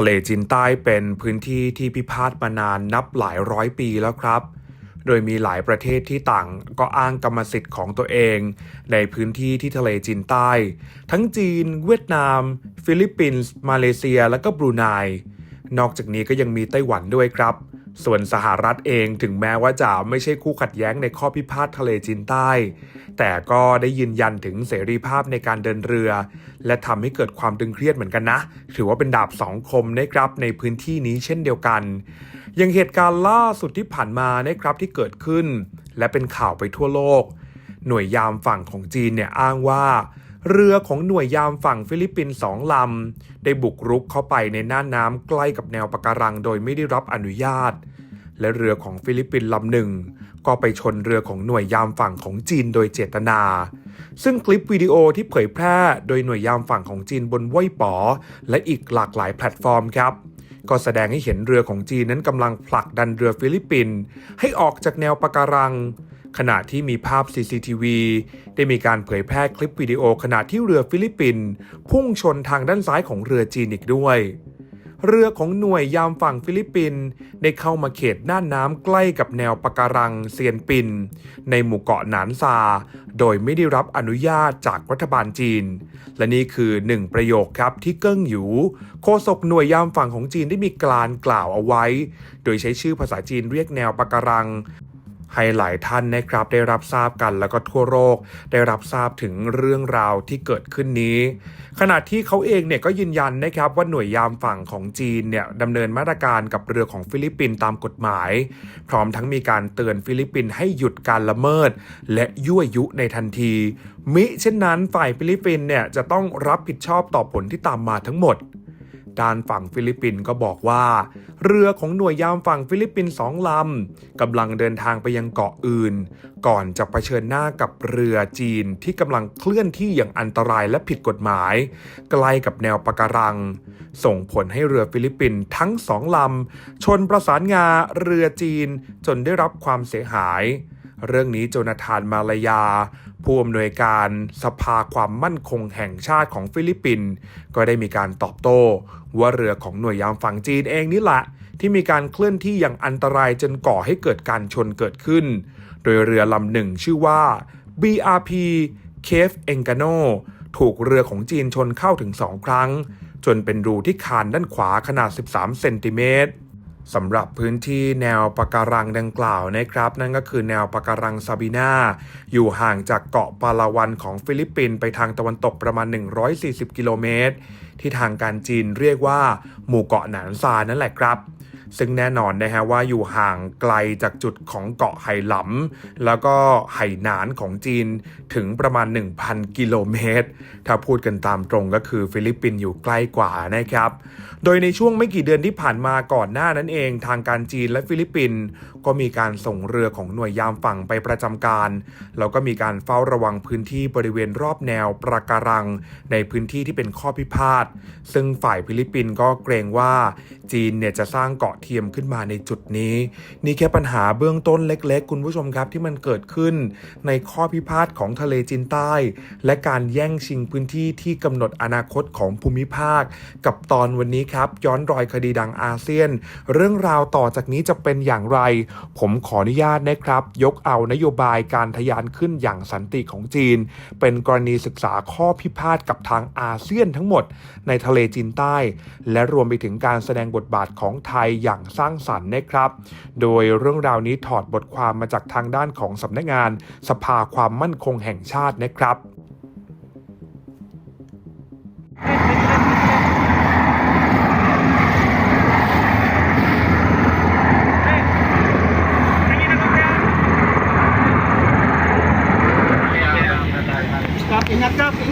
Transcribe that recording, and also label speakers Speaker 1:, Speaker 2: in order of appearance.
Speaker 1: ทะเลจีนใต้เป็นพื้นที่ที่พิพาทมานานนับหลายร้อยปีแล้วครับ โดยมีหลายประเทศที่ต่างก็อ้างกรรมสิทธิ์ของตัวเอง ในพื้นที่ที่ทะเลจีนใต้ ทั้งจีน เวียดนาม ฟิลิปปินส์ มาเลเซีย และก็บรูไน นอกจากนี้ก็ยังมีไต้หวันด้วยครับ ส่วนสหรัฐเองถึงแม้ว่าจะไม่ใช่คู่ขัดแย้งในข้อพิพาททะเลจีนใต้ แต่ก็ได้ยืนยันถึงเสรีภาพในการเดินเรือ และทำให้เกิดความตึงเครียดเหมือนกันนะ ถือว่าเป็นดาบสองคมนะครับในพื้นที่นี้เช่นเดียวกันอย่างเหตุการณ์ล่าสุดที่ผ่านมานะครับที่เกิดขึ้น และเป็นข่าวไปทั่วโลก หน่วยยามฝั่งของจีนเนี่ยอ้างว่า เรือของหน่วยยามฝั่งฟิลิปปินส์สองลำ ได้บุกรุกเข้าไปในน่านน้ำใกล้กับแนวปะการังโดยไม่ได้รับอนุญาต และเรือของฟิลิปปินส์ลำหนึ่ง ก็ไปชนเรือของหน่วยยามฝั่งของจีนโดยเจตนา ซึ่งคลิปวิดีโอที่เผยแพร่โดยหน่วยยามฝั่งของจีนบนว่ยป๋อและอีกหลากหลายแพลตฟอร์มครับก็แสดงให้เห็นเรือของจีนนั้นกำลังผลักดันเรือฟิลิปปินส์ให้ออกจากแนวปะการัง ขณะที่มีภาพ CCTV ได้มีการเผยแพร่คลิปวิดีโอขณะที่เรือฟิลิปปินส์พุ่งชนทางด้านซ้ายของเรือจีนอีกด้วย เรือของหน่วยยามฝั่งฟิลิปปินส์ได้เข้ามาเขตน่านน้ำใกล้กับแนวปะการังเซียนปิน ในหมู่เกาะหนานซา โดยไม่ได้รับอนุญาตจากรัฐบาลจีน และนี่คือหนึ่งประโยคครับที่เกิ้งหยูโฆษกหน่วยยามฝั่งของจีนได้มีการกล่าวเอาไว้ โดยใช้ชื่อภาษาจีนเรียกแนวปะการัง ให้หลายท่านนะครับได้รับทราบกันแล้วก็ทั่วโลกได้รับทราบถึงเรื่องราวที่เกิดขึ้นนี้ ขณะที่เขาเองเนี่ยก็ยืนยันนะครับว่าหน่วยยามฝั่งของจีนเนี่ยดำเนินมาตรการกับเรือของฟิลิปปินส์ตามกฎหมาย พร้อมทั้งมีการเตือนฟิลิปปินส์ให้หยุดการละเมิด และยั่วยุในทันที มิเช่นนั้นฝ่ายฟิลิปปินส์เนี่ยจะต้องรับผิดชอบต่อผลที่ตามมาทั้งหมด ด้านฝั่งฟิลิปปินส์ก็บอกว่า เรือของหน่วยยามฝั่งฟิลิปปินส์สองลำกำลังเดินทางไปยังเกาะอื่น ก่อนจะเผชิญหน้ากับเรือจีนที่กำลังเคลื่อนที่อย่างอันตรายและผิดกฎหมาย ใกล้กับแนวปะการัง ส่งผลให้เรือฟิลิปปินส์ทั้งสองลำชนประสานงาเรือจีนจนได้รับความเสียหาย เรื่องนี้โจนาธานมาลายา ผู้อำนวยการสภาความมั่นคงแห่งชาติของฟิลิปปินส์ก็ได้มีการตอบโต้ ว่าเรือของหน่วยยามฝั่งจีนเองนี่แหละที่มีการเคลื่อนที่อย่างอันตรายจนก่อให้เกิดการชนเกิดขึ้น โดยเรือลำหนึ่งชื่อว่า BRP Cave Engano ถูกเรือของจีนชนเข้าถึงสองครั้ง จนเป็นรูที่คานด้านขวาขนาด 13 เซนติเมตร สำหรับพื้นที่แนวปะการังดังกล่าวนะครับ นั่นก็คือแนวปะการังซาบินาอยู่ห่างจากเกาะปาลาวันของฟิลิปปินส์ไปทางตะวันตกประมาณ 140 กิโลเมตร ที่ทางการจีนเรียกว่า หมู่เกาะหนานซานั่นแหละครับ ซึ่งแน่นอนนะฮะว่าอยู่ห่างไกลจากจุดของเกาะไหหลำแล้วก็ไหหนานของจีนถึงประมาณ 1,000 กิโลเมตร ถ้าพูดกันตามตรงก็คือฟิลิปปินส์อยู่ใกล้กว่านะครับ โดยในช่วงไม่กี่เดือนที่ผ่านมาก่อนหน้านั้นเอง ทางการจีนและฟิลิปปินส์ก็มีการส่งเรือของหน่วยยามฝั่งไปประจำการ แล้วก็มีการเฝ้าระวังพื้นที่บริเวณรอบแนวประการัง ในพื้นที่ที่เป็นข้อพิพาทซึ่งฝ่ายฟิลิปปินส์ก็เกรงว่าจีนเนี่ยจะสร้างเกาะเทียมขึ้นมาในจุดนี้ นี่แค่ปัญหาเบื้องต้นเล็ก ๆ คุณผู้ชมครับที่มันเกิดขึ้น ในข้อพิพาทของทะเลจีนใต้ และการแย่งชิงพื้นที่ที่กำหนดอนาคตของภูมิภาค กับตอนวันนี้ครับ ย้อนรอยคดีดังอาเซียน เรื่องราวต่อจากนี้จะเป็นอย่างไร ผมขออนุญาตนะครับ ยกเอานโยบายการทะยานขึ้นอย่างสันติของจีน เป็นกรณีศึกษาข้อพิพาทกับทางอาเซียนทั้งหมด ในทะเลจีนใต้ และรวมไปถึงการแสดงบทบาทของไทยอย่างสร้างสรรค์นะครับ โดยเรื่องราวนี้ถอดบทความมาจากทางด้านของสำนักงาน สภาความมั่นคงแห่งชาตินะครับ
Speaker 2: Kap, ingat kap, ingat.